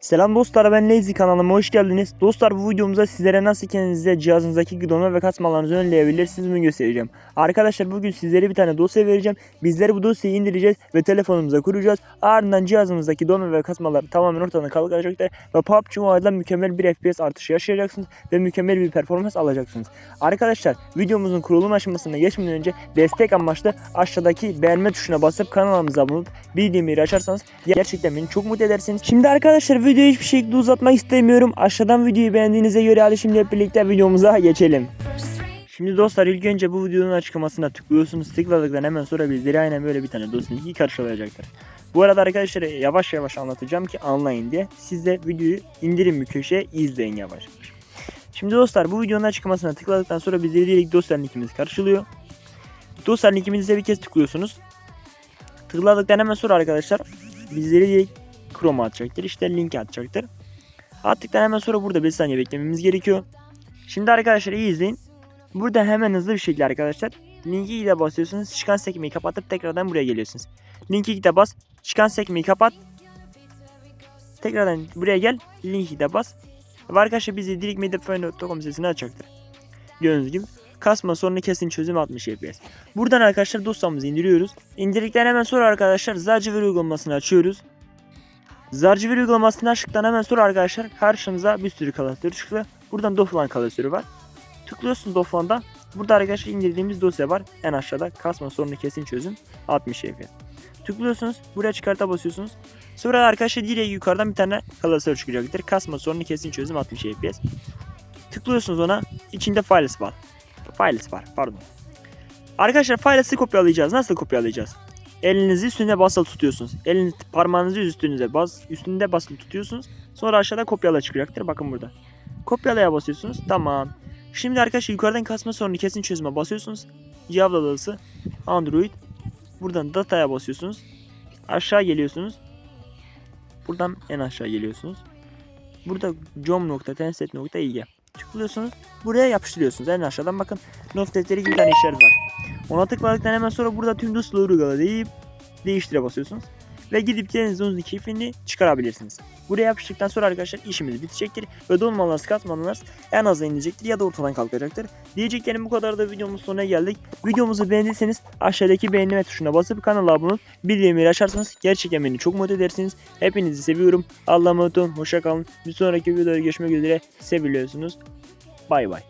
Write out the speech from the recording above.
Selam dostlar ben Lazy kanalıma hoş geldiniz. Dostlar bu videomuzda sizlere nasıl kendinize cihazınızdaki donma ve kasmalarınızı önleyebilirsiniz bunu göstereceğim. Arkadaşlar bugün sizlere bir tane dosya vereceğim. Bizleri bu dosyayı indireceğiz ve telefonumuza kuracağız. Ardından cihazımızdaki donma ve kasmalar tamamen ortadan kalkacaktır. Ve PUBG Mobile'da mükemmel bir FPS artışı yaşayacaksınız ve mükemmel bir performans alacaksınız. Arkadaşlar videomuzun kurulum aşamasına geçmeden önce destek amaçlı aşağıdaki beğenme tuşuna basıp kanalımıza abone olup bildirimleri açarsanız gerçekten beni çok mutlu edersiniz. Şimdi arkadaşlar videoyu hiçbir şekilde uzatmak istemiyorum. Aşağıdan videoyu beğendiğinize göre hadi şimdi hep birlikte videomuza geçelim. Şimdi dostlar ilk önce bu videonun açıklamasına tıklıyorsunuz. Tıkladıktan hemen sonra bizleri aynen böyle bir tane dosyanın ilk karşılayacaktır. Bu arada arkadaşlar yavaş yavaş anlatacağım ki anlayın diye. Siz de videoyu indirin bir köşeye izleyin yavaş yavaş. Şimdi dostlar bu videonun açıklamasına tıkladıktan sonra bizleri direkt dosya linkimiz karşılıyor. Dosya linkimize bir kez tıklıyorsunuz. Tıkladıktan hemen sonra arkadaşlar bizleri direkt Chrome atacaktır. İşte linki atacaktır. Attıktan hemen sonra burada bir saniye beklememiz gerekiyor. Şimdi arkadaşlar iyi izleyin. Burada hemen hızlı bir şekilde arkadaşlar linki de basıyorsunuz. Çıkan sekmeyi kapatıp tekrardan buraya geliyorsunuz. Linki de bas. Çıkan sekmeyi kapat. Tekrardan buraya gel. Linki de bas. Ve arkadaşlar bizi direkt medyaphone.com sitesine açacaktır. Gördüğünüz gibi kasma sorunu kesin çözüm 60 FPS. Buradan arkadaşlar dosyamızı indiriyoruz. İndirdikten hemen sonra arkadaşlar Zarcıver uygulamasını açıyoruz. Zarcıver uygulamasını açtıktan hemen sonra arkadaşlar karşınıza bir sürü klasör çıktı. Buradan Doflan klasörü var. Tıklıyorsunuz Doflan'da. Burada arkadaşlar indirdiğimiz dosya var. En aşağıda kasma sorunu kesin çözüm 60 FPS. Tıklıyorsunuz. Buraya çıkarta basıyorsunuz. Sonra arkadaşlar direkt yukarıdan bir tane klasör çıkacaktır. Kasma sorunu kesin çözüm 60 FPS. Tıklıyorsunuz ona. İçinde files var. Files var pardon. Arkadaşlar files'i kopyalayacağız. Nasıl kopyalayacağız? Elinizi üstüne basılı tutuyorsunuz. Eliniz parmağınızı üstünüze bas, üstünde basılı tutuyorsunuz. Sonra aşağıda kopyala çıkacaktır. Bakın burada. Kopyalaya basıyorsunuz. Tamam. Şimdi arkadaşlar yukarıdan kasma sorunu kesin çözüme basıyorsunuz. Java adası Android. Buradan dataya basıyorsunuz. Aşağı geliyorsunuz. Buradan en aşağı geliyorsunuz. Burada com.tenset.ig tıklıyorsunuz. Buraya yapıştırıyorsunuz. En aşağıdan bakın not defteri gibi bir tane işaret var. Ona tıkladıktan hemen sonra burada tüm dosyaları uygula deyip değiştire basıyorsunuz. Ve gidip kendinizin keyfini çıkarabilirsiniz. Buraya yapıştıktan sonra arkadaşlar işimiz bitecektir. Ve donmalarınız katmanlarınız en az inecektir ya da ortadan kalkacaktır. Diyeceklerim bu kadar da videomuzun sonuna geldik. Videomuzu beğendiyseniz aşağıdaki beğenme tuşuna basıp kanala abone olup bildirimleri açarsanız gerçekten beni çok mutlu edersiniz. Hepinizi seviyorum. Allah'a emanet olun. Hoşça kalın. Bir sonraki videoda görüşmek üzere. Seviliyorsunuz. Bay bay.